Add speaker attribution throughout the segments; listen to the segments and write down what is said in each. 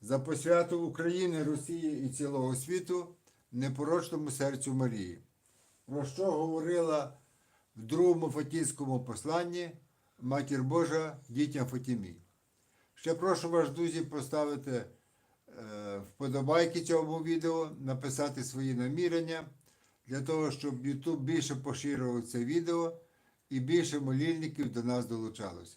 Speaker 1: за посвяту України, Росії і цілого світу непорочному серцю Марії. Про що говорила в другому Фатінському посланні Матір Божа дітям Фатімі. Ще прошу вас, друзі, поставити е, вподобайки цьому відео, написати свої намірення для того, щоб YouTube більше поширював це відео і більше молільників до нас долучалося.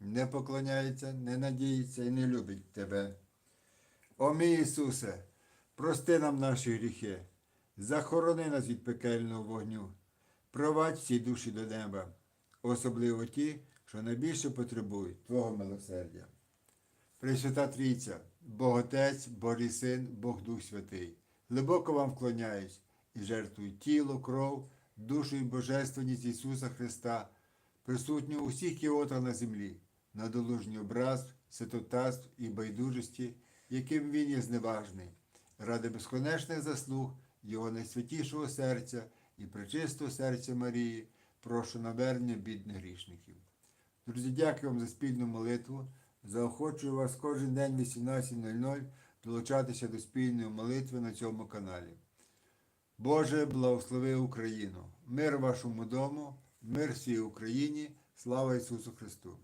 Speaker 1: не поклоняється, не надіється і не любить Тебе. О мій Ісусе, прости нам наші гріхи, захорони нас від пекельного вогню, провадь всі душі до неба, особливо ті, що найбільше потребують Твого милосердя. Пресвята Трійця, Бог Отець, Божий Син, Бог Дух Святий, глибоко вам вклоняюсь і жертвую тіло, кров, душу і божественність Ісуса Христа, присутню у всіх кіотах на землі, на долужній образ, святотатств і байдужості, яким Він є зневажний, ради безконечних заслуг Його найсвятішого серця і пречистого серця Марії, прошу навернення бідних грішників. Друзі, дякую вам за спільну молитву. Заохочую вас кожен день в 18.00 долучатися до спільної молитви на цьому каналі. Боже, благослови Україну! Мир вашому дому, мир всій Україні, слава Ісусу Христу!